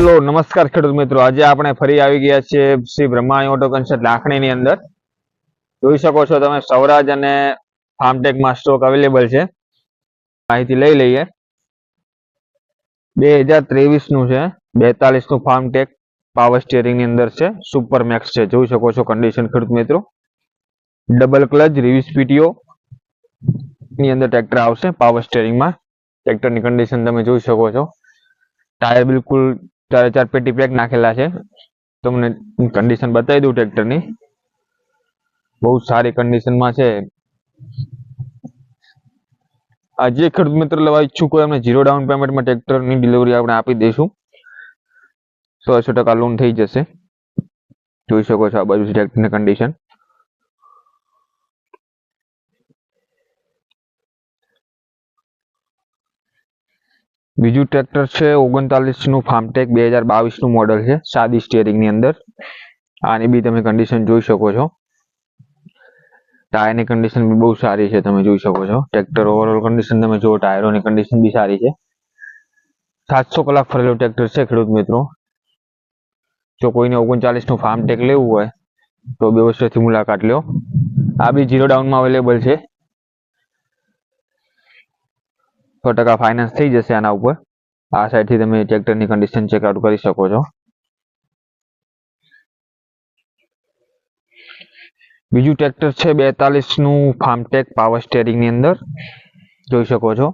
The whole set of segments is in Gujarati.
નમસ્કાર ખેડૂત મિત્રો. આજે આપણે ફરી આવી ગયા છીએ શ્રી બ્રહ્માણી ઓટો કન્સલ્ટ લાખણીની અંદર. જોઈ શકો છો તમે, સૌરાજ અને ફાર્મટેકમાં સ્ટોક અવેલેબલ છે. માહિતી લઈ લઈએ. બે હજાર ત્રેવીસનું છે બેતાલીસનું ફાર્મટેક પાવર સ્ટીયરિંગની અંદર છે સુપર મેક્સ છે. જોઈ શકો છો કન્ડિશન ખેડૂત મિત્રો. ડબલ ક્લચ રિવિસ પીટીઓ ની અંદર ટ્રેક્ટર આવશે પાવર સ્ટીયરિંગમાં ટ્રેક્ટરની કન્ડિશન તમે જોઈ શકો છો. ટાયર બિલકુલ ચારે ચાર પેટી પેક નાખેલા છે. તમને કન્ડિશન બતાવી દઉં ટ્રેક્ટરની બહુ સારી કન્ડિશનમાં છે. આ જે ખેડૂત મિત્ર લેવા ઈચ્છુક હોય એમને ઝીરો ડાઉન પેમેન્ટમાં ટ્રેક્ટરની ડિલિવરી આપણે આપી દઈશું. સો સો ટકા લોન થઈ જશે. જોઈ શકો છો આ બાજુ ટ્રેક્ટરની કન્ડિશન બીજું ટ્રેક્ટર છે ઓગણતાલીસનું ફાર્મટેક બે હજાર બાવીસનું મોડલ છે, સાદી સ્ટેરિંગની અંદર. આની બી તમે કન્ડિશન જોઈ શકો છો. ટાયરની કન્ડિશન બી બહુ સારી છે, તમે જોઈ શકો છો. ટ્રેક્ટર ઓવરઓલ કન્ડિશન તમે જુઓ ટાયરોની કન્ડિશન બી સારી છે. સાતસો કલાક ફરેલું ટ્રેક્ટર છે, ખેડૂત મિત્રો. જો કોઈને ઓગણચાલીસનું ફાર્મટેક લેવું હોય, તો વ્યવસ્થિતથી મુલાકાત લ્યો આ બી ઝીરો ડાઉનમાં અવેલેબલ છે. સો ટકા ફાઇનાન્સ થઈ જશે આના ઉપર આ સાઈડથી તમે ટ્રેક્ટરની કન્ડિશન ચેકઆઉટ કરી શકો છો બીજું ટ્રેક્ટર છે બેતાલીસનું ફાર્મટેક પાવર સ્ટેરિંગની અંદર, જોઈ શકો છો।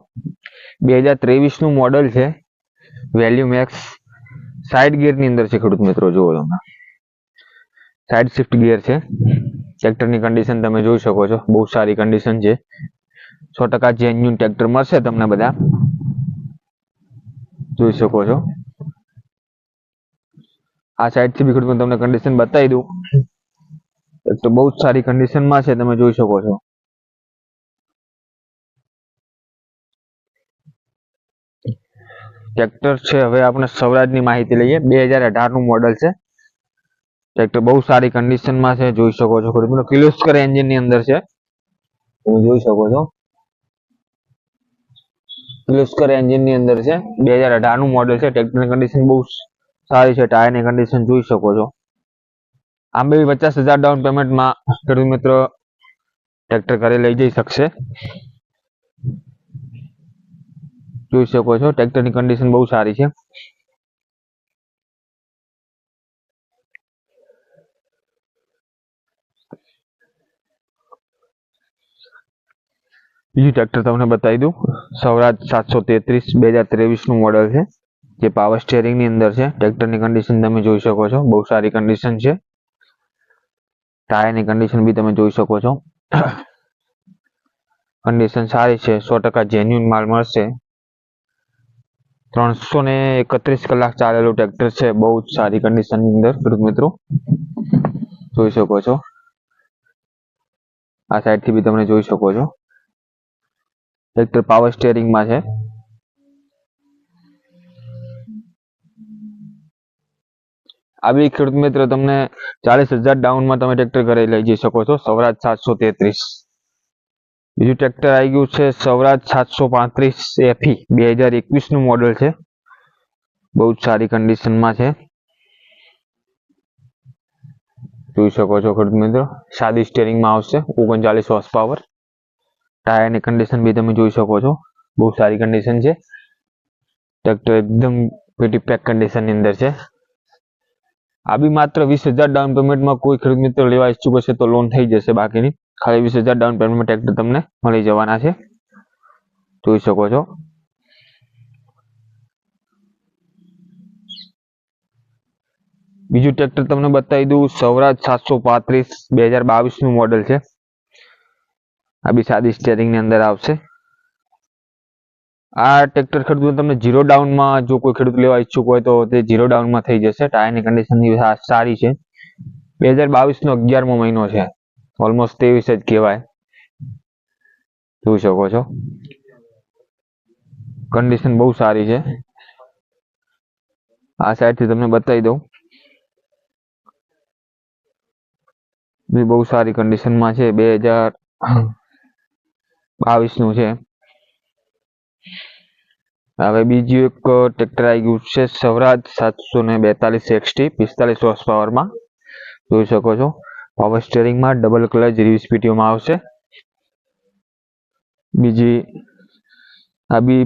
બે હજાર ત્રેવીસનું મોડલ છે વેલ્યુ મેક્સ સાઈડ ગિયરની અંદર છે, ખેડૂત મિત્રો, જુઓ તમે। સાઈડ શિફ્ટ ગિયર છે ટ્રેક્ટરની કન્ડિશન તમે જોઈ શકો છો, બહુ સારી કન્ડિશન છે। સો ટકા જેન્યુન ટ્રેક્ટર મળશે તમને બધા? જોઈ શકો છો. આ સાઈડથી બી હું તમને કન્ડિશન બતાવી દઉં. એક તો બહુ જ સારી કન્ડિશનમાં છે, તમે જોઈ શકો છો. ટ્રેક્ટર છે, હવે આપણે સૌરાજની માહિતી લઈએ. બે હજાર અઢારનું મોડલ છે. ટ્રેક્ટર બહુ સારી કન્ડિશનમાં છે, જોઈ શકો છો. ખેડૂત કિલોસ્કર કિર્લોસ્કર એન્જિનની અંદર છે. તમે જોઈ શકો છો. કિર્લોસ્કર એન્જિનની અંદર છે. બે હજાર અઢારનું મોડલ છે. ટ્રેક્ટરની કન્ડિશન બહુ સારી છે. ટાયરની કન્ડિશન જોઈ શકો છો. આમ બી પચાસ હજાર ડાઉન પેમેન્ટમાં ખેડૂત મિત્રો ટ્રેક્ટર ઘરે લઈ જઈ શકશે. જોઈ શકો છો. ટ્રેક્ટરની કન્ડિશન બહુ સારી છે. બીજું ટ્રેક્ટર તમને બતાવી દઉં. સૌરાજ સાતસો તેત્રીસ, બે હજાર ત્રેવીસનું મોડલ છે. જે પાવર સ્ટેરિંગની અંદર છે. ટ્રેક્ટરની કન્ડિશન તમે જોઈ શકો છો. બહુ સારી કન્ડિશન છે. ટાયરની કન્ડિશન બી તમે જોઈ શકો છો. કન્ડિશન સારી છે. સો ટકા જેન્યુન માલ મળશે. ત્રણસો ને એકત્રીસ કલાક ચાલેલું ટ્રેક્ટર છે. બહુ જ સારી કન્ડિશનની અંદર, ખેડૂત મિત્રો. જોઈ શકો છો. આ સાઈડથી બી તમે જોઈ શકો છો. ટ્રેક્ટર પાવર સ્ટેરિંગમાં છે. આવી ખેડૂત મિત્ર, તમને ચાલીસ હજાર ડાઉનમાં તમે ટ્રેક્ટર ઘરે લઈ જઈ શકો છો. સૌરાજ સાતસો તેત્રીસ. બીજું ટ્રેક્ટર આવી ગયું છે સૌરાજ સાતસો પાંત્રીસ એફી બે હજાર એકવીસનું મોડલ છે. બહુ જ સારી કન્ડિશનમાં છે. જોઈ શકો છો ખેડૂત મિત્રો. સાદી સ્ટેરિંગમાં આવશે. ઓગણચાલીસ હોર્સ પાવર ટાયરની કન્ડિશન બી તમે જોઈ શકો છો. બહુ સારી કન્ડિશન છે. ટ્રેક્ટર એકદમ પેટી પેક કન્ડિશનની અંદર છે. આ બી માત્ર વીસ હજાર ડાઉન પેમેન્ટમાં કોઈ ખરીદ મિત્ર લેવા ઈચ્છુક હશે તો લોન થઈ જશે બાકીની. ખાલી વીસ હજાર ડાઉન પેમેન્ટમાં ટ્રેક્ટર તમને મળી જવાના છે. જોઈ શકો છો. બીજું ટ્રેક્ટર તમને બતાવી દઉં સૌરાજ સાતસો પાંત્રીસ બે હજાર બાવીસનું મોડલ છે. આ બી સાદી સ્ટેરિંગની અંદર આવશે. આ ટ્રેક્ટર ખેડૂત તમને ઝીરો ડાઉનમાં જો કોઈ ખેડૂત લેવા ઈચ્છુક હોય તો તે ઝીરો ડાઉનમાં થઈ જશે. ટાયરની કન્ડિશન સારી છે બે હજાર બાવીસ નો અગિયારમો મહિનો છે. ઓલમોસ્ટ ત્રેવીસ જ કહેવાય. જોઈ શકો છો. કન્ડિશન બહુ સારી છે. આ સાઈડથી તમને બતાવી દઉં. બહુ સારી કન્ડિશનમાં છે. બે હજાર બાવીસનું છે. હવે બીજું એક ટ્રેક્ટર આવી ગયું છે સ્વરાજ સાતસો ને બેતાલીસ એક્સટી પિસ્તાલીસ હોર્સ પાવરમાં જોઈ શકો છો. પાવર સ્ટેરિંગમાં ડબલ ક્લચ રિવ્સ પીટીઓમાં આવશે. બીજી, આ બી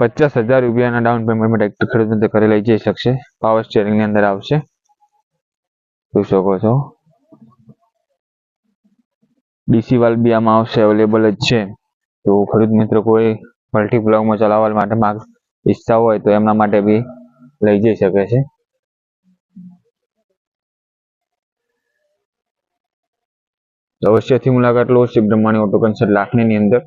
પચાસ હજાર રૂપિયાના ડાઉન પેમેન્ટમાં ટ્રેક્ટર ખરીદી કરી લઈ જઈ શકશે. પાવર સ્ટેરિંગની અંદર આવશે. જોઈ શકો છો. ડીસી વાલ બી આમાં આવશે અવેલેબલ જ છે. તો ખેડૂત મિત્રો કોઈ મલ્ટીપ્લગમાં ચલાવવા માટે માર્ગ ઈચ્છતા હોય તો એમના માટે બી લઈ જઈ શકે છે. અવશ્યથી મુલાકાત લો. શિવ બ્રહ્માણી ઓટો કન્સર્ટ લાખની અંદર